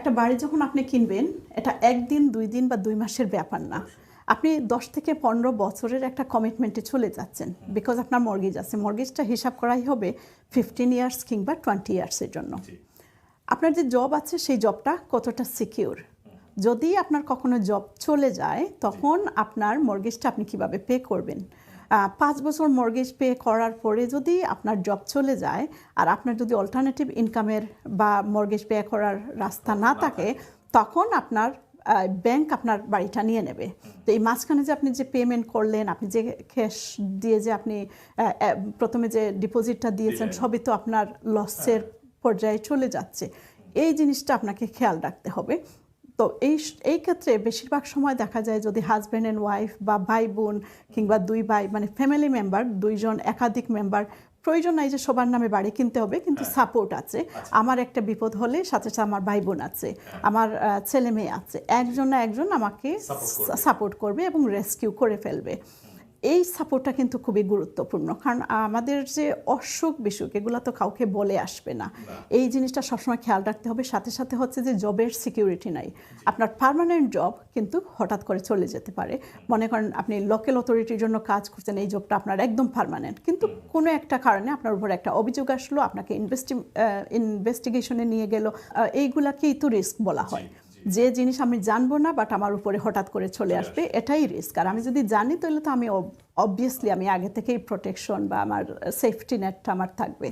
একটা বাড়ি যখন আপনি কিনবেন এটা একদিন দুই দিন বা দুই মাসের ব্যাপার না। আপনি দশ থেকে পনেরো বছরের একটা কমিটমেন্টে চলে যাচ্ছেন বিকজ আপনার মর্গেজ আছে। মর্গেজটা হিসাব করাই হবে ফিফটিন ইয়ার্স কিংবা টোয়েন্টি ইয়ার্সের জন্য। আপনার যে জব আছে সেই জবটা কতটা সিকিউর যদি আপনার কখনো জব চলে যায় তখন আপনার মর্গেজটা আপনি কীভাবে পে করবেন? পাঁচ বছর মর্গেজ পে করার পরে যদি আপনার জব চলে যায় আর আপনার যদি অল্টারনেটিভ ইনকামের বা মর্গেজ পে করার রাস্তা না থাকে তখন আপনার ব্যাংক আপনার বাড়িটা নিয়ে নেবে। তো এই মাঝখানে যে আপনি যে পেমেন্ট করলেন আপনি যে ক্যাশ দিয়ে যে আপনি প্রথমে যে ডিপোজিটটা দিয়েছেন সবই তো আপনার লসের পর্যায়ে চলে যাচ্ছে। এই জিনিসটা আপনাকে খেয়াল রাখতে হবে। তো এই এই ক্ষেত্রে বেশিরভাগ সময় দেখা যায় যদি হাজব্যান্ড অ্যান্ড ওয়াইফ বা ভাই বোন কিংবা দুই ভাই মানে ফ্যামিলি মেম্বার দুইজন একাধিক মেম্বার প্রয়োজন নাই যে সবার নামে বাড়ি কিনতে হবে কিন্তু সাপোর্ট আছে। আমার একটা বিপদ হলে সাথে সাথে আমার ভাই বোন আছে আমার ছেলে মেয়ে আছে। একজন না একজন আমাকে সাপোর্ট করবে। এবং রেস্কিউ করে ফেলবে। এই সাপোর্টটা কিন্তু খুবই গুরুত্বপূর্ণ। কারণ আমাদের যে অসুখ বিসুখ এগুলো তো কাউকে বলে আসবে না। এই জিনিসটা সবসময় খেয়াল রাখতে হবে। সাথে সাথে হচ্ছে যে জবের সিকিউরিটি নাই। আপনার পার্মানেন্ট জব কিন্তু হঠাৎ করে চলে যেতে পারে। মনে করেন আপনি লোকাল অথরিটির জন্য কাজ করছেন এই জবটা আপনার একদম পারমানেন্ট কিন্তু কোনো একটা কারণে আপনার উপর একটা অভিযোগ আসলো আপনাকে ইনভেস্টি ইনভেস্টিগেশনে নিয়ে গেল এইগুলাকেই তো রিস্ক বলা হয়। যে জিনিস আমি জানব না বাট আমার উপরে হঠাৎ করে চলে আসবে এটাই রিস্ক আর আমি যদি জানি তাহলে তো আমি অবভিয়াসলি আমি আগে থেকেই প্রোটেকশন বা আমার সেফটি নেটটা আমার থাকবে।